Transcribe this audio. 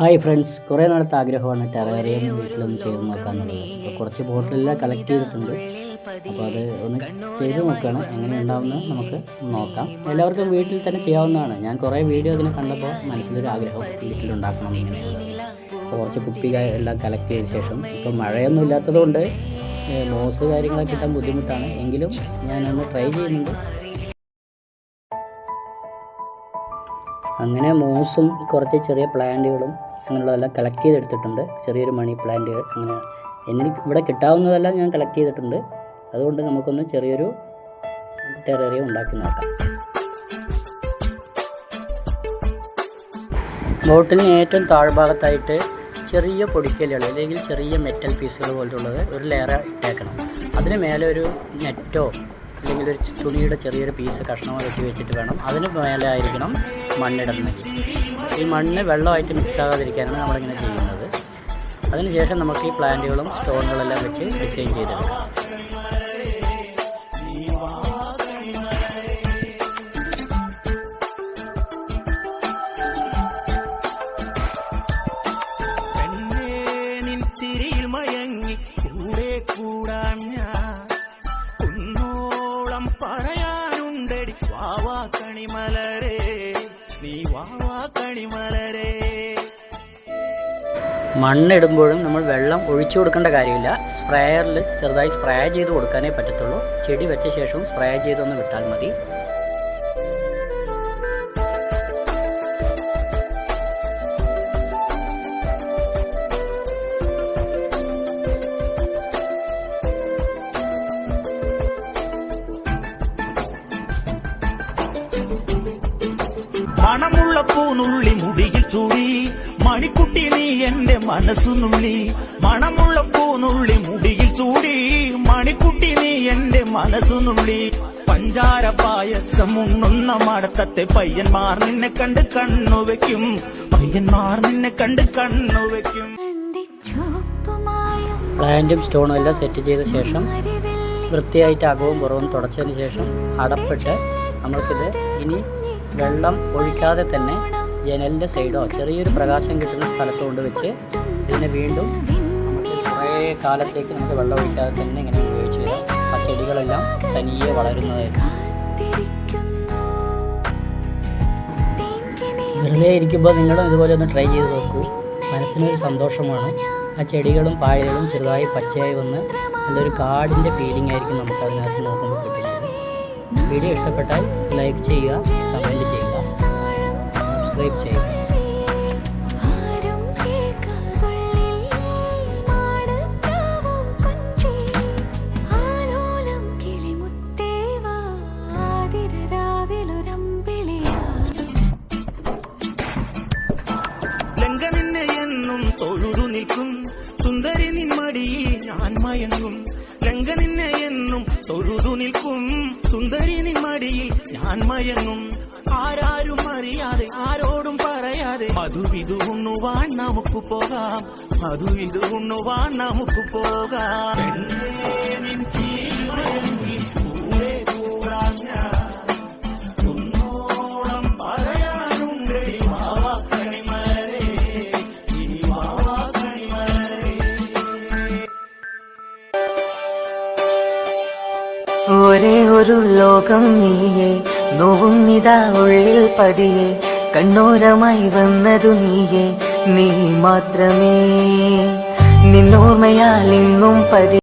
Hi friends കുറേ നാളത്തെ ആഗ്രഹമാണ് ടെറേറിയം വീട്ടിലൊന്ന് ചെയ്ത് നോക്കാന്നുള്ളത് അപ്പോൾ കുറച്ച് ബോട്ടിലെല്ലാം കളക്ട് ചെയ്തിട്ടുണ്ട്. അപ്പോൾ അത് ഒന്ന് ചെയ്ത് നോക്കുകയാണ് എങ്ങനെ ഉണ്ടാവുന്ന നമുക്ക് നോക്കാം. എല്ലാവർക്കും വീട്ടിൽ തന്നെ ചെയ്യാവുന്നതാണ്. ഞാൻ കുറേ വീഡിയോ അതിനെ കണ്ടപ്പോൾ മനസ്സിലൊരു ആഗ്രഹം വീട്ടിലുണ്ടാക്കണം അപ്പോൾ കുറച്ച് കുപ്പി എല്ലാം കളക്ട് ചെയ്ത ശേഷം ഇപ്പോൾ മഴയൊന്നും ഇല്ലാത്തതുകൊണ്ട് മോസ് കാര്യങ്ങളൊക്കെ കിട്ടാൻ ബുദ്ധിമുട്ടാണ്. എങ്കിലും ഞാനൊന്ന് ട്രൈ ചെയ്യുന്നുണ്ട്. അങ്ങനെ മോസും കുറച്ച് ചെറിയ പ്ലാന്റുകളും അങ്ങനെയുള്ളതെല്ലാം കളക്ട് ചെയ്തെടുത്തിട്ടുണ്ട്. ചെറിയൊരു മണി പ്ലാന്റ് അങ്ങനെ. എനിക്ക് ഇവിടെ കിട്ടാവുന്നതെല്ലാം ഞാൻ കളക്ട് ചെയ്തിട്ടുണ്ട്. അതുകൊണ്ട് നമുക്കൊന്ന് ചെറിയൊരു ടെററിയ ഉണ്ടാക്കി നോക്കാം. ബോട്ടിലിന് ഏറ്റവും താഴ്ഭാഗത്തായിട്ട് ചെറിയ പൊടിക്കലുകൾ അല്ലെങ്കിൽ ചെറിയ മെറ്റൽ പീസുകൾ പോലുള്ളത് ഒരു ലെയർ ഇട്ടേക്കണം. അതിന് മേലെ ഒരു നെറ്റോ അല്ലെങ്കിൽ ഒരു തുണിയുടെ ചെറിയൊരു പീസ് കഷ്ണം വെട്ടി വെച്ചിട്ട് വേണം. അതിന് മേലെ ആയിരിക്കണം മണ്ണിടുന്നത് ഈ മണ്ണ് വെള്ളമായിട്ട് മിക്സ് ആകാതിരിക്കാനാണ് നമ്മളിങ്ങനെ ചെയ്യുന്നത്. അതിനുശേഷം നമുക്ക് ഈ പ്ലാന്റുകളും സ്റ്റോണുകളെല്ലാം വെച്ച് ഡിസൈൻ ചെയ്തെടുക്കാം. മണ്ണിടുമ്പോഴും നമ്മൾ വെള്ളം ഒഴിച്ചു കൊടുക്കേണ്ട കാര്യമില്ല. സ്പ്രേയറിൽ ചെറുതായി സ്പ്രേ ചെയ്ത് കൊടുക്കാനേ പറ്റത്തുള്ളൂ. ചെടി വെച്ച ശേഷവും സ്പ്രേ ചെയ്തൊന്ന് വിട്ടാൽ മതി. മണമുള്ള മുടിയിൽ ചൂടി. മണിക്കുട്ടി നീ എന്റെ മനസ്സു നുള്ളി. മണമുള്ള പൂനുള്ളി മുടിയിൽ ചൂടി. മണിക്കുട്ടി നീ എന്റെ മനസ്സു നുള്ളി. പഞ്ചാര പായസം ഉണ്ണുന്ന മടത്തത്തെ പയ്യന്മാർ നിന്നെ കണ്ട് കണ്ണു വെക്കും. പയ്യന്മാർ നിന്നെ കണ്ട് കണ്ണു വെക്കും. പ്ലാന്റും സ്റ്റോണും എല്ലാം സെറ്റ് ചെയ്ത ശേഷം വൃത്തിയായിട്ട് അകവും പുറവും തുടച്ചതിന് ശേഷം അടപ്പിട്ട് നമ്മൾക്കിത് ഇനി വെള്ളം ഒഴിക്കാതെ തന്നെ ജനലിന്റെ സൈഡോ ചെറിയൊരു പ്രകാശം കിട്ടുന്ന സ്ഥലത്ത് കൊണ്ട് വെച്ച് പിന്നെ വീണ്ടും കുറേ കാലത്തേക്ക് നമുക്ക് വെള്ളം ഒഴിക്കാതെ തന്നെ ഇങ്ങനെ ഉപയോഗിച്ച് വരാം ആ ചെടികളെല്ലാം തനിയെ വളരുന്നതായിരിക്കും വെറുതെ ഇരിക്കുമ്പോൾ നിങ്ങളും ഇതുപോലെ ഒന്ന് ട്രൈ ചെയ്ത് നോക്കൂ. മനസ്സിനൊരു സന്തോഷമാണ്. ആ ചെടികളും പായലുകളും ചെറുതായി പച്ചയായി വന്ന് നല്ലൊരു കാടിന്റെ ഫീലിംഗ് ആയിരിക്കും നമുക്ക് അതിനകത്ത് നോക്കുമ്പോൾ കിട്ടുന്നത്. വീഡിയോ ഇഷ്ടപ്പെട്ടാൽ ലൈക്ക് ചെയ്യുക കമന്റ് ചെയ്യുക സബ്സ്ക്രൈബ് ചെയ്യുക. എന്നും തൊഴുതു നിൽക്കും. സുന്ദരി നിന്മടിയിൽ ഞാൻ മയങ്ങും. ലങ്ക നിന്നെ എന്നും തൊഴുതു നിൽക്കും. സുന്ദരി മടിയിൽ ഞാൻ മയങ്ങും. ആരാരും അറിയാതെ ആരോടും പറയാതെ മധുവിധു ഉണ്ണുവാൻ നമുക്ക് പോകാം. മധുവിധു ഉണ്ണുവാൻ നമുക്ക് പോകാം. ഒരേ ഒരു ലോകം നീയെ നോവും നിതാ ഉള്ളിൽ പതിയെ കണ്ണോരമായി വന്നതു നീയെ നീ മാത്രമേ നിന്നോർമ്മയാൽ ഇന്നും പതി